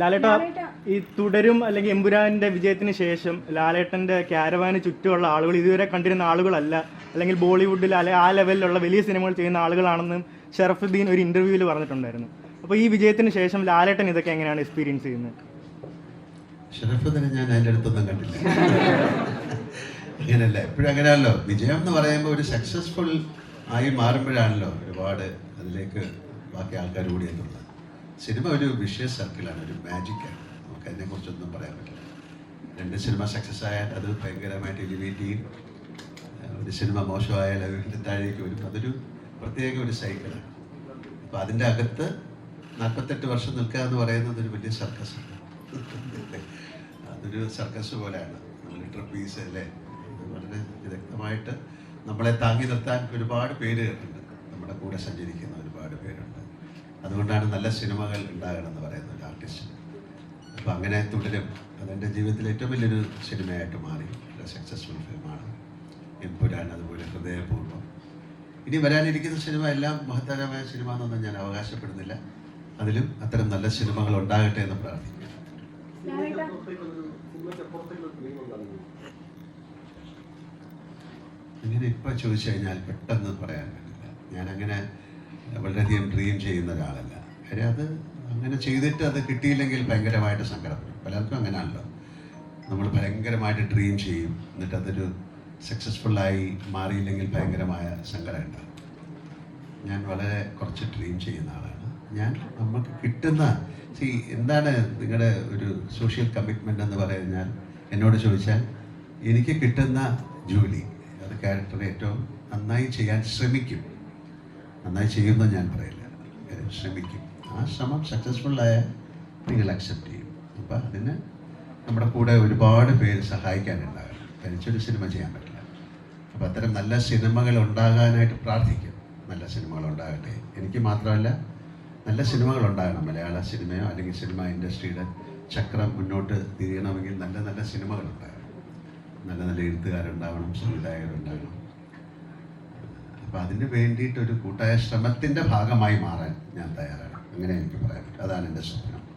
ലാലേട്ട ഈ തുടരും അല്ലെങ്കിൽ എമ്പുരാന്റെ വിജയത്തിന് ശേഷം ലാലേട്ടന്റെ ക്യാരവാന് ചുറ്റുമുള്ള ആളുകൾ ഇതുവരെ കണ്ടിരുന്ന ആളുകളല്ല അല്ലെങ്കിൽ ബോളിവുഡിൽ അല്ലെ ആ ലെവലിലുള്ള വലിയ സിനിമകൾ ചെയ്യുന്ന ആളുകളാണെന്ന് ഷറഫുദ്ദീൻ ഒരു ഇന്റർവ്യൂവിൽ പറഞ്ഞിട്ടുണ്ടായിരുന്നു. അപ്പോൾ ഈ വിജയത്തിന് ശേഷം ലാലേട്ടൻ ഇതൊക്കെ എങ്ങനെയാണ് എക്സ്പീരിയൻസ് ചെയ്യുന്നത്? ഷറഫുദ്ദീനെ ഞാൻ അതിന്റെ അടുത്തൊന്നും കണ്ടില്ല. അങ്ങനെയല്ല എപ്പോഴും അങ്ങനെയാണല്ലോ. വിജയം എന്ന് പറയുമ്പോൾ ഒരു സക്സസ്ഫുൾ ആയി മാറുമ്പോഴാണല്ലോ ഒരുപാട് അതിലേക്ക് ബാക്കി ആൾക്കാർ കൂടി എത്തുന്നത് സിനിമ ഒരു വിഷയ സർക്കിളാണ് ഒരു മാജിക്കാണ് നമുക്ക് അതിനെക്കുറിച്ചൊന്നും പറയാൻ പറ്റില്ല. രണ്ട് സിനിമ സക്സസ് ആയാൽ അത് ഭയങ്കരമായിട്ട് എലിവേറ്റ് ചെയ്യും. ഒരു സിനിമ മോശമായാൽ അത് വീണ്ടും താഴേക്ക് വരും. അതൊരു പ്രത്യേക ഒരു സൈക്കിളാണ് അപ്പോൾ അതിന്റെ അകത്ത് നാൽപ്പത്തെട്ട് വർഷം നിൽക്കുക എന്ന് പറയുന്നത് ഒരു വലിയ സർക്കസാണ് അതൊരു സർക്കസ് പോലെയാണ്. ലിറ്റർ പീസ് അല്ലേ? വളരെ വിദഗ്ധമായിട്ട് നമ്മളെ താങ്ങി നിർത്താൻ ഒരുപാട് പേര് കേട്ടിട്ടുണ്ട്. നമ്മുടെ കൂടെ സഞ്ചരിക്കുന്ന ഒരുപാട് പേരുണ്ട്. അതുകൊണ്ടാണ് നല്ല സിനിമകൾ ഉണ്ടാകണമെന്ന് പറയുന്ന ഒരു ആർട്ടിസ്റ്റ് അപ്പോൾ അങ്ങനെ തുടരും. അതെന്റെ ജീവിതത്തിൽ ഏറ്റവും വലിയൊരു സിനിമയായിട്ട് മാറി. ഒരു സക്സസ്ഫുൾ ഫിലിമാണ് എംപുരാൻ അതുപോലെ ഹൃദയപൂർവം ഇനി വരാനിരിക്കുന്ന സിനിമ എല്ലാം മഹത്തരമായ സിനിമ എന്നൊന്നും ഞാൻ അവകാശപ്പെടുന്നില്ല. അതിലും അത്തരം നല്ല സിനിമകൾ ഉണ്ടാകട്ടെ എന്ന് പ്രാർത്ഥിക്കുന്നു. ഇങ്ങനെ ഇപ്പം ചോദിച്ചു കഴിഞ്ഞാൽ പെട്ടെന്ന് പറയാൻ പറ്റില്ല. ഞാനങ്ങനെ വളരെയധികം ഡ്രീം ചെയ്യുന്ന ഒരാളല്ല. കാര്യം അത് അങ്ങനെ ചെയ്തിട്ട് അത് കിട്ടിയില്ലെങ്കിൽ ഭയങ്കരമായിട്ട് സങ്കടപ്പെടും. പലർക്കും അങ്ങനെയാണല്ലോ. നമ്മൾ ഭയങ്കരമായിട്ട് ഡ്രീം ചെയ്യും. എന്നിട്ട് അതൊരു സക്സസ്ഫുള്ളായി മാറിയില്ലെങ്കിൽ ഭയങ്കരമായ സങ്കടം ഉണ്ടാകും ഞാൻ വളരെ കുറച്ച് ഡ്രീം ചെയ്യുന്ന ആളാണ്. ഞാൻ നമുക്ക് കിട്ടുന്ന സി എന്താണ് നിങ്ങളുടെ ഒരു സോഷ്യൽ കമ്മിറ്റ്മെന്റ് എന്ന് പറഞ്ഞാൽ? എന്നോട് ചോദിച്ചാൽ എനിക്ക് കിട്ടുന്ന ജോലി. അത് ക്യാരക്ടർ ഏറ്റവും നന്നായി ചെയ്യാൻ ശ്രമിക്കും. നന്നായി ചെയ്യുമെന്ന് ഞാൻ പറയില്ല. ശ്രമിക്കും. ആ ശ്രമം സക്സസ്ഫുള്ളായ നിങ്ങൾ അക്സെപ്റ്റ് ചെയ്യും. അപ്പം അതിന് നമ്മുടെ കൂടെ ഒരുപാട് പേര് സഹായിക്കാനുണ്ടാകണം തനിച്ചൊരു സിനിമ ചെയ്യാൻ പറ്റില്ല. അപ്പോൾ അത്തരം നല്ല സിനിമകൾ ഉണ്ടാകാനായിട്ട് പ്രാർത്ഥിക്കും. നല്ല സിനിമകൾ ഉണ്ടാകട്ടെ. എനിക്ക് മാത്രമല്ല നല്ല സിനിമകൾ ഉണ്ടാകണം. മലയാള സിനിമയോ അല്ലെങ്കിൽ സിനിമ ഇൻഡസ്ട്രിയുടെ ചക്രം മുന്നോട്ട് തിരിയണമെങ്കിൽ നല്ല നല്ല സിനിമകൾ ഉണ്ടാകണം. നല്ല നല്ല എഴുത്തുകാരുണ്ടാവണം സംവിധായകരുണ്ടാകണം അപ്പോൾ അതിന് വേണ്ടിയിട്ടൊരു കൂട്ടായ ശ്രമത്തിന്റെ ഭാഗമായി മാറാൻ ഞാൻ തയ്യാറാണ്. അങ്ങനെ എനിക്ക് പറയാൻ പറ്റും അതാണ് എന്റെ സ്വപ്നം.